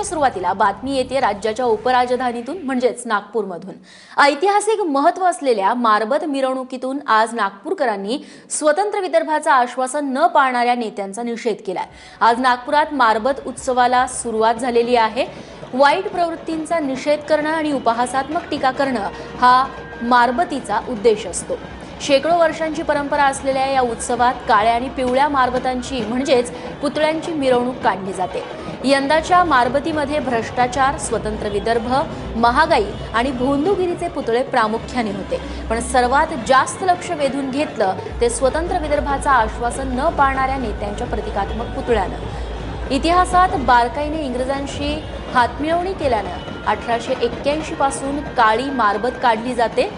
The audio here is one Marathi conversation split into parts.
बुलेटिनच्या सुरुवातीला बातमी येते राज्याच्या उपराजधानीतून म्हणजेच नागपूरमधून. ऐतिहासिक महत्त्व असलेल्या मारबत मिरवणुकीतून आज नागपूरकरांनी स्वतंत्र विदर्भाचं आश्वासन न पाळणाऱ्या नेत्यांचा निषेध केलाय. आज नागपुरात मारबत उत्सवाला सुरुवात झालेली आहे. वाईट प्रवृत्तींचा निषेध करणं आणि उपहासात्मक टीका करणं हा मारबतीचा उद्देश असतो. शेकडो वर्षांची परंपरा असलेल्या या उत्सवात काळ्या आणि पिवळ्या मारबतांची म्हणजेच पुतळ्यांची मिरवणूक काढली जाते. यंदाच्या मारबतीमध्ये भ्रष्टाचार स्वतंत्र विदर्भ महागाई आणि भोंदूगिरीचे पुतळे प्रामुख्याने होते. पण सर्वात जास्त लक्ष वेधून घेतलं ते स्वतंत्र विदर्भाचं आश्वासन न पाळणाऱ्या नेत्यांच्या प्रतिकात्मक पुतळ्यानं. इतिहासात बारकाईने इंग्रजांशी हातमिळवणी केल्यानं अठराशे एक्क्याऐंशी पासून काळी मारबत काढली जाते.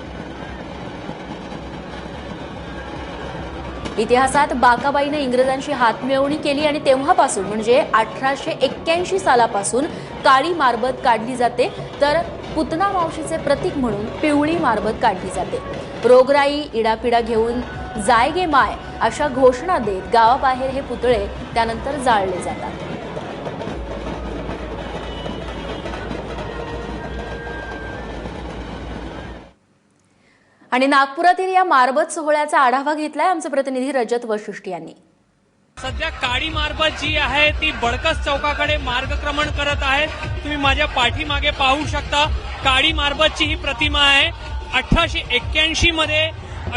इतिहासात बाकाबाईने इंग्रजांशी हातमिळवणी केली आणि तेव्हापासून म्हणजे अठराशे एक्क्याऐंशी सालापासून काळी मारबत काढली जाते. तर पुतना मावशीचे प्रतीक म्हणून पिवळी मारबत काढली जाते. रोगराई इडापिडा घेऊन जाय गे माय अशा घोषणा देत गावाबाहेर हे पुतळे त्यानंतर जाळले जातात. आणि नागपुरातील या मारबत सोहळ्याचा आढावा घेतलाय आमचे प्रतिनिधी रजत वशिष्ठ यांनी. सध्या काळी मारबत जी आहे ती बडकस चौकाकडे मार्गक्रमण करत आहे. तुम्ही माझ्या पाठीमागे पाहू शकता काळी मारबतची ही प्रतिमा आहे. अठराशे एक्क्याऐंशी मध्ये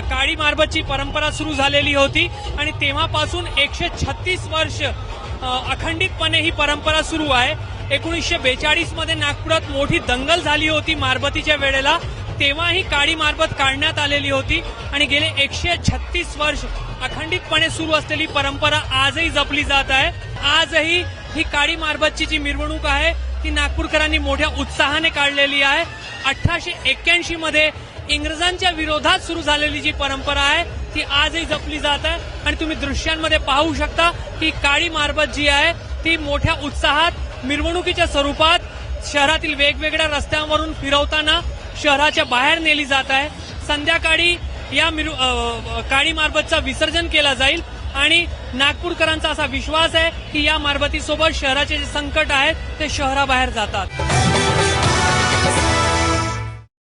काळी मारबतची परंपरा सुरू झालेली होती आणि तेव्हापासून एकशे छत्तीस वर्ष अखंडितपणे ही परंपरा सुरू आहे. एकोणीसशे बेचाळीसमध्ये नागपुरात मोठी दंगल झाली होती मारबतीच्या वेळेला. तेव्हाही काळी मारबत काढण्यात आलेली होती आणि गेले एकशे छत्तीस वर्ष अखंडितपणे सुरू असलेली परंपरा आजही जपली जात आहे. आजही ही काळी मारबतची जी मिरवणूक आहे ती नागपूरकरांनी मोठ्या उत्साहाने काढलेली आहे. अठराशे एक्क्याऐंशी मध्ये इंग्रजांच्या विरोधात सुरू झालेली जी परंपरा आहे ती आजही जपली जात आहे. आणि तुम्ही दृश्यांमध्ये पाहू शकता की काळी मारबत जी आहे ती मोठ्या उत्साहात मिरवणुकीच्या स्वरूपात शहरातील वेगवेगळ्या रस्त्यांवरून फिरवताना शहराच्या बाहेर नेली जात आहे. संध्याकाळी या काळी मारबतचा विसर्जन केला जाईल आणि नागपूरकरांचा असा विश्वास आहे की या मारबतीसोबत शहराचे जे संकट आहे ते शहराबाहेर जातात.